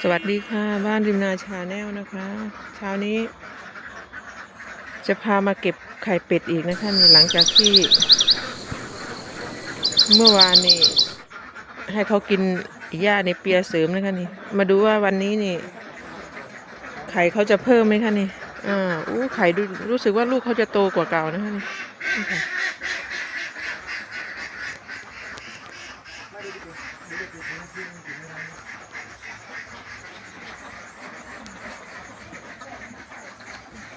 สวัสดีค่ะ บ้านริมนาชาแนลนะคะเช้านี้ จะพามาเก็บไข่เป็ดอีกนะคะนี่หลังจากที่ เมื่อวานนี่ให้เขากินหญ้าในเปียเสริมนะคะนี่ มาดูว่าวันนี้นี่ ไข่เขาจะเพิ่มไหมคะนี่อ่าอู้ไข่ดูรู้สึกว่าลูกเขาจะโตกว่าเก่านะคะนี่นี่ค่ะ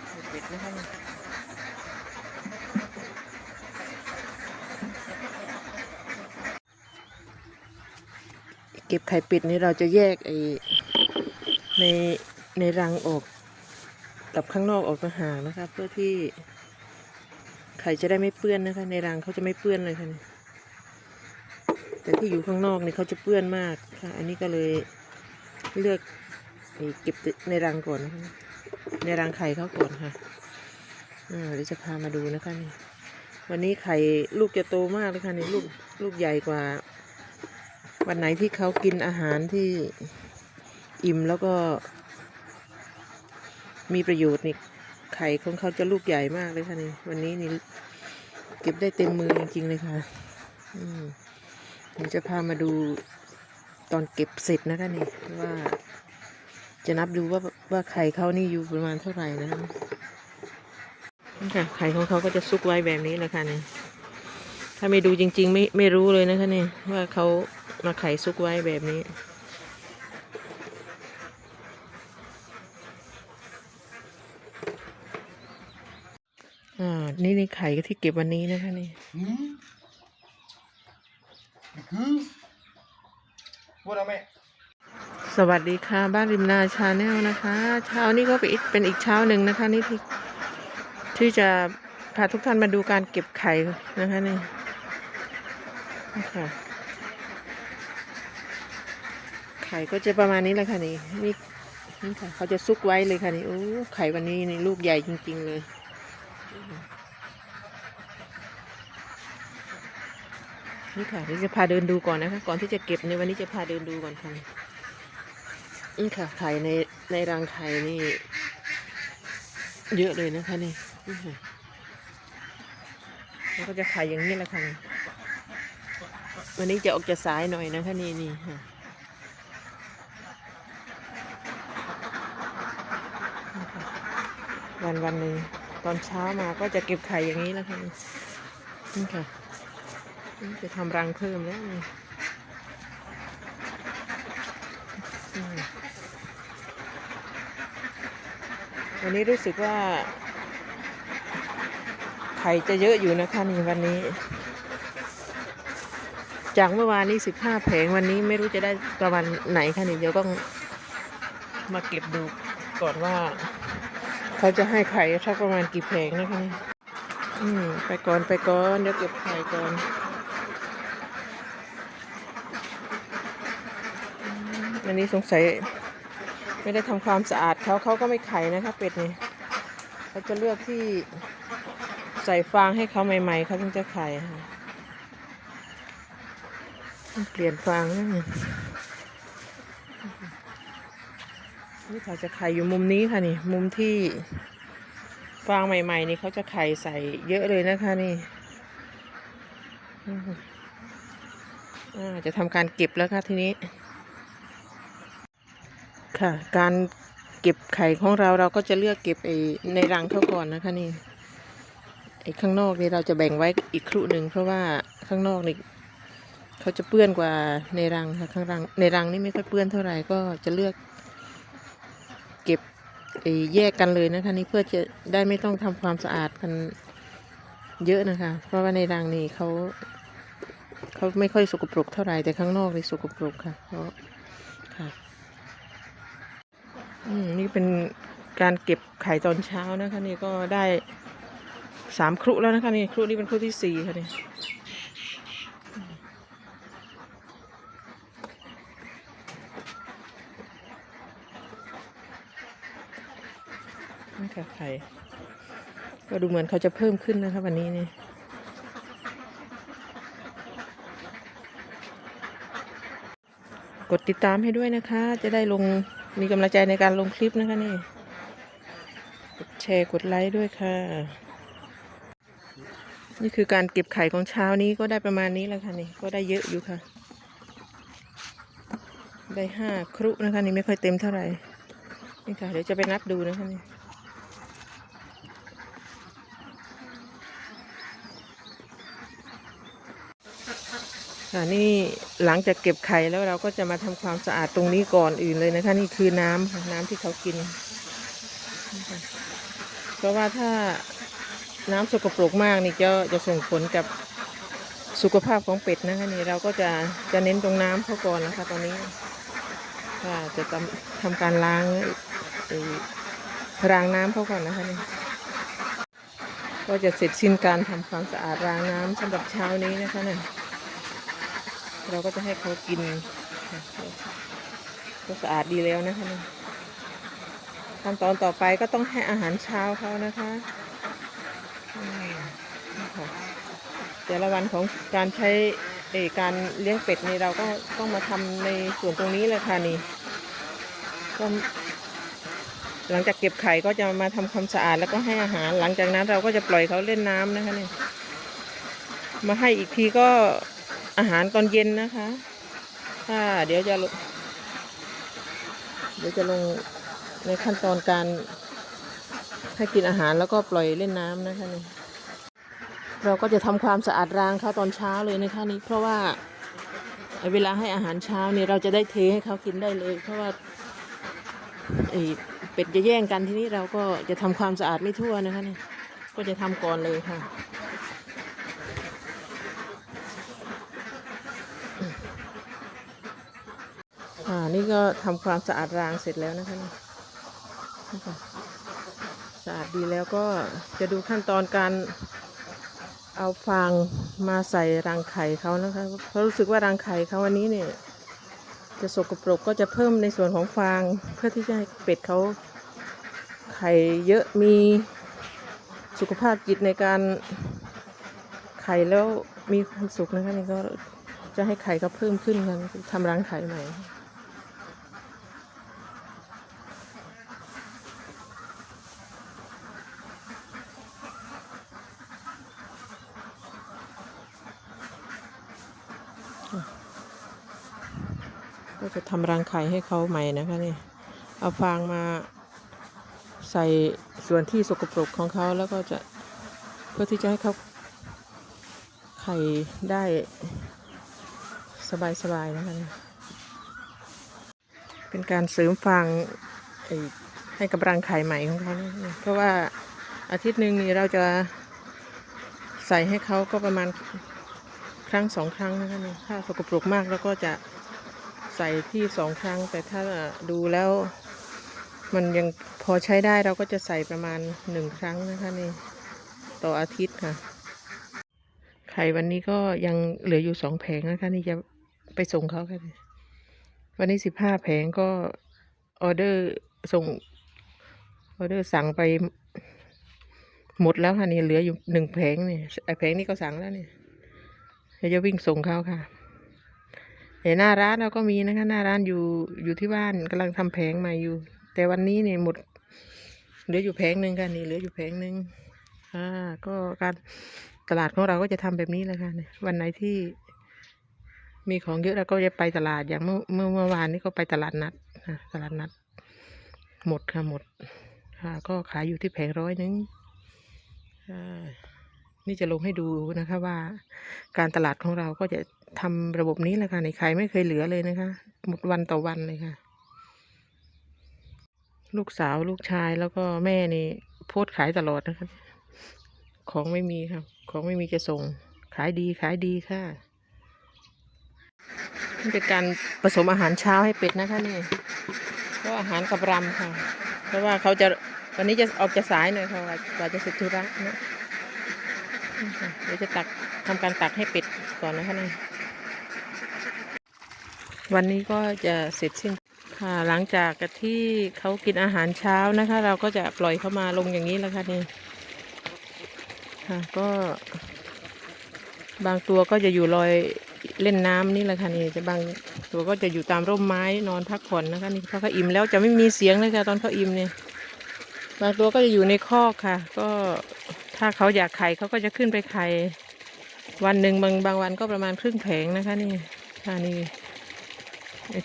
ไข่เป็ดนะคะนี่ เก็บไข่เป็ดนี่เราจะแยกไอ้ในในรังออกกับข้างนอกออกมาห่างนะคะ เพื่อที่ไข่จะได้ไม่เปื้อนนะคะ ในรังเขาจะไม่เปื้อนเลยค่ะแต่ที่อยู่ข้างนอกนี่เขาจะเปื้อนมากค่ะ อันนี้ก็เลยเลือกไอเก็บในรังก่อนนะคะในรังไข่เขาก่อนค่ะเดี๋ยวจะพามาดูนะคะนี่วันนี้ไข่ลูกจะโตมากเลยค่ะนี่ลูกลูกใหญ่กว่า วันไหนที่เขากินอาหารที่อิ่มแล้วก็ มีประโยชน์นี่ไข่ของเขาจะลูกใหญ่มากเลยค่ะนี่วันนี้นี่เก็บได้เต็มมือจริงๆเลยค่ะ อืมเดี๋ยวจะพามาดูตอนเก็บเสร็จนะคะนี่ว่า จะนับดูว่าว่าไข่เขานี่อยู่ประมาณเท่าไหร่นะคะนี่ค่ะไข่ของเขาก็จะซุกไว้แบบนี้แหละค่ะนี่ถ้าไม่ดูจริง ๆ ไม่ไม่รู้เลยนะคะนี่ว่าเขา มาไขซุกไว้แบบนี้ อ่า นี่นี่ไข่ที่เก็บวันนี้นะคะนี่หืมนี่คือพูดเอาไหมสวัสดีค่ะ บ้านริมนาชาแนลนะคะ เช้านี้ก็เป็นอีกเป็นอีกเช้าหนึ่งนะคะ นี่ที่ที่จะพาทุกท่านมาดูการเก็บไข่นะคะนี่นี่ค่ะ ไข่ก็จะประมาณนี้แหละค่ะนี่นี่นี่ค่ะ เขาจะซุกไว้เลยค่ะนี่โอ้ไข่วันนี้นี่ลูกใหญ่จริง ๆ เลย นี่ค่ะเดี๋ยวจะพาเดินดูก่อนนะคะ ก่อนที่จะเก็บในวันนี้จะพาเดินดูก่อนค่ะนี่ค่ะ ไข่ในในรังไข่นี่ เยอะเลยนะคะนี่นี่ค่ะแล้วก็จะไข่อย่างนี้แหละค่ะนี่วันนี้จะออกจะสายหน่อยนะคะนี่นี่ค่ะนี่ค่ะ วันวันหนึ่งตอนเช้ามาก็จะเก็บไข่อย่างนี้แล้วค่ะนี่นี่ค่ะจะทำรังเพิ่มแล้วนี่วันนี้รู้สึกว่า ไข่จะเยอะอยู่นะคะนี่วันนี้ จากเมื่อวานนี้สิบห้าแผงวันนี้ไม่รู้จะได้ประมาณไหนค่ะนี่เดี๋ยวต้องมาเก็บดูก่อนว่า เขาจะให้ไข่สักประมาณกี่แผงนะคะนี่อืมไปก่อนไปก่อนเดี๋ยวเก็บไข่ก่อนอันนี้สงสัยไม่ได้ทำความสะอาดเขาเขาก็ไม่ไข่นะคะเป็ดนี่เขาจะเลือกที่ใส่ฟางให้เขาใหม่ ๆเขาถึงจะไข่ค่ะเปลี่ยนฟางแล้วนี่ นี่เขาจะไข่อยู่มุมนี้ค่ะนี่ มุมที่ฟางใหม่ ๆ นี่เขาจะไข่ใส่เยอะเลยนะคะนี่จะทำการเก็บแล้วค่ะทีนี้ ค่ะ การเก็บไข่ของเราเราก็จะเลือกเก็บไอในรังเขาก่อนนะคะนี่ไอ้ข้างนอกนี่เราจะแบ่งไว้อีกครุหนึ่งเพราะว่าข้างนอกนี่เขาจะเปื้อนกว่าในรังค่ะข้างรังในรังนี่ไม่ค่อยเปื้อนเท่าไหร่ก็จะเลือก เก็บไอ้แยกกันเลยนะคะนี่เพื่อจะได้ไม่ต้องทำความสะอาดกันเยอะนะคะ เพราะว่าในรังนี่เขาเขาไม่ค่อยสกปรกเท่าไหร่แต่ข้างนอกนี่สกปรกค่ะเพราะค่ะอืมนี่เป็นการเก็บไข่ตอนเช้านะคะนี่ก็ได้สามครุแล้วนะคะนี่ครุนี้เป็นครุที่สี่ค่ะนี่ นี่ค่ะไข่ ก็ดูเหมือนเขาจะเพิ่มขึ้นนะคะวันนี้นี่กดติดตามให้ด้วยนะคะ จะได้ลงมีกำลังใจในการลงคลิปนะคะนี่ กดแชร์กดไลค์ด้วยค่ะ นี่คือการเก็บไข่ของเช้านี้ก็ได้ประมาณนี้แล้วค่ะนี่ ก็ได้เยอะอยู่ค่ะ ได้ห้าครุนะคะนี่ไม่ค่อยเต็มเท่าไหร่ นี่ค่ะ เดี๋ยวจะไปนับดูนะคะนี่ ค่ะนี่หลังจากเก็บไข่แล้วเราก็จะมาทำความสะอาดตรงนี้ก่อนอื่นเลยนะคะ นี่คือน้ำค่ะน้ำที่เขากิน เพราะว่าถ้าน้ำสกปรกมากนี่จะจะส่งผลกับสุขภาพของเป็ดนะคะนี่เราก็จะจะเน้นตรงน้ำเขาก่อนนะคะตอนนี้ค่ะจะทำทำการล้างรางน้ำเขาก่อนนะคะนี่ก็จะเสร็จสิ้นการทำความสะอาดรางน้ำสำหรับเช้านี้นะคะเนี่ย เราก็จะให้เขากินก็สะอาดดีแล้วนะคะนี่ขั้นตอนต่อไปก็ต้องให้อาหารเช้าเขานะคะแต่ละวันของการใช้การเลี้ยงเป็ดนี่เราก็ต้องมาทำในส่วนตรงนี้เลยค่ะนี่ก็หลังจากเก็บไข่ก็จะมาทำความสะอาดแล้วก็ให้อาหาร หลังจากนั้นเราก็จะปล่อยเขาเล่นน้ำนะคะนี่มาให้อีกทีก็ อาหารตอนเย็นนะคะถ้าเดี๋ยวจะเดี๋ยวจะลงในขั้นตอนการให้กินอาหารแล้วก็ปล่อยเล่นน้ำนะคะนี่เราก็จะทำความสะอาดรางเขาตอนเช้าเลยนะคะนี่เพราะว่าเวลาให้อาหารเช้านี่เราจะได้เทให้เขากินได้เลย เพราะว่าเป็ดจะแย่งกันทีนี้เราก็จะทำความสะอาดไม่ทั่วนะคะนี่ก็จะทำก่อนเลยค่ะ อ่า นี่ก็ทำความสะอาดรางเสร็จแล้วนะคะนี่นี่ค่ะสะอาดดีแล้วก็จะดูขั้นตอนการเอาฟางมาใส่รังไข่เขานะคะเพราะรู้สึกว่ารังไข่เขาวันนี้เนี่ยจะสกปรกก็จะเพิ่มในส่วนของฟางเพื่อที่จะให้เป็ดเขาไข่เยอะมีสุขภาพจิตในการไข่แล้วมีความสุขนะคะนี่ก็จะให้ไข่เขาเพิ่มขึ้นกันทำรังไข่ใหม่ ก็จะทำรังไข่ให้เขาใหม่นะคะนี่เอาฟางมาใส่ส่วนที่สกปรกของเขาแล้วก็จะเพื่อที่จะให้เขาไข่ได้สบายๆนะคะนี่เป็นการเสริมฟางให้กับรังไข่ใหม่ของเขานะเพราะว่าอาทิตย์หนึ่งนี่เราจะใส่ให้เขาก็ประมาณครั้งสองครั้งนะคะนี่ถ้าสกปรกมากแล้วก็จะ ใส่ที่สองครั้ง แต่ถ้าดูแล้ว มันยังพอใช้ได้เราก็จะใส่ประมาณหนึ่งครั้งนะคะนี่ต่ออาทิตย์ค่ะ ไข่วันนี้ก็ยังเหลืออยู่สองแผงนะคะ นี่จะไปส่งเขาค่ะวันนี้สิบห้าแผงก็ออเดอร์ส่งออเดอร์สั่งไปหมดแล้วค่ะนี่เหลืออยู่หนึ่งแผงนี่ไอแผงนี้ก็สั่งแล้วนี่เดี๋ยวจะวิ่งส่งเขาค่ะ เห็นหน้าร้านเราก็มีนะคะ หน้าร้านอยู่อยู่ที่บ้านกำลังทำแผงใหม่อยู่ แต่วันนี้เนี่ยหมดเหลืออยู่แผงหนึ่งค่ะนี่เหลืออยู่แผงหนึ่งอ่า ก็การตลาดของเราก็จะทำแบบนี้แหละค่ะเนี่ยวันไหนที่ มีของเยอะเราก็จะไปตลาดอย่างเมื่อเมื่อเมื่อวานนี้ก็ไปตลาดนัดอะตลาดนัด หมดค่ะหมดค่ะก็ขายอยู่ที่แผงร้อยหนึงอ่านี่จะลงให้ดูนะคะว่า การตลาดของเราก็จะ ทำระบบนี้แหละค่ะในขายไม่เคยเหลือเลยนะคะ หมดวันต่อวันเลยค่ะ ลูกสาวลูกชายแล้วก็แม่นี่โพสขายตลอดนะคะ ของไม่มีค่ะ ของไม่มีจะส่ง ขายดีขายดีค่ะนี่เป็นการผสมอาหารเช้าให้เป็ดนะคะนี่ก็อาหารกับรำค่ะ เพราะว่าเขาจะวันนี้จะออกจะสายหน่อยค่ะกว่าจะเสร็จธุระนะนี่ค่ะเดี๋ยวจะตักทำการตักให้เป็ดก่อนนะคะนี่ วันนี้ก็จะเสร็จสิ้นค่ะหลังจากที่เขากินอาหารเช้านะคะ เราก็จะปล่อยเขามาลงอย่างนี้แล้วค่ะนี่ค่ะก็บางตัวก็จะอยู่ลอยเล่นน้ำนี่แหละค่ะนี่จะบางตัวก็จะอยู่ตามร่มไม้นอนพักผ่อนนะคะนี่พอเขาอิ่มแล้วจะไม่มีเสียงเลยค่ะตอนเขาอิ่มเนี่ยบางตัวก็จะอยู่ในคอกค่ะ ก็ถ้าเขาอยากไข่เขาก็จะขึ้นไปไข่วันหนึ่งบางบางวันก็ประมาณครึ่งแผงนะคะนี่ค่ะนี่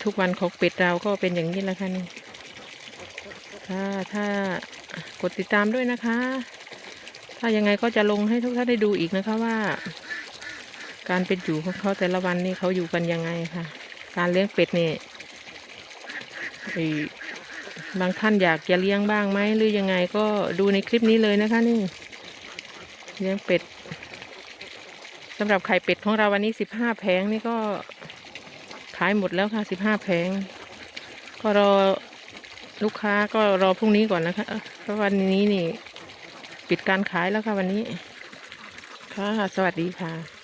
ทุกวันของเป็ดเราก็เป็นอย่างนี้แหละค่ะนี่ถ้าถ้ากดติดตามด้วยนะคะ ถ้ายังไงก็จะลงให้ทุกท่านได้ดูอีกนะคะว่า การเป็นอยู่ของเขาแต่ละวันนี่เขาอยู่กันยังไงค่ะ การเลี้ยงเป็ดนี่บางท่านอยากจะเลี้ยงบ้างไหมหรือยังไงก็ดูในคลิปนี้เลยนะคะนี่ เลี้ยงเป็ดสำหรับไข่เป็ดของเราวันนี้สิบห้าแผงนี่ก็ ขายหมดแล้วค่ะสิบห้าแผง ก็รอลูกค้าก็รอพรุ่งนี้ก่อนนะคะ เพราะวันนี้นี่ ปิดการขายแล้วค่ะวันนี้ ค่ะ สวัสดีค่ะ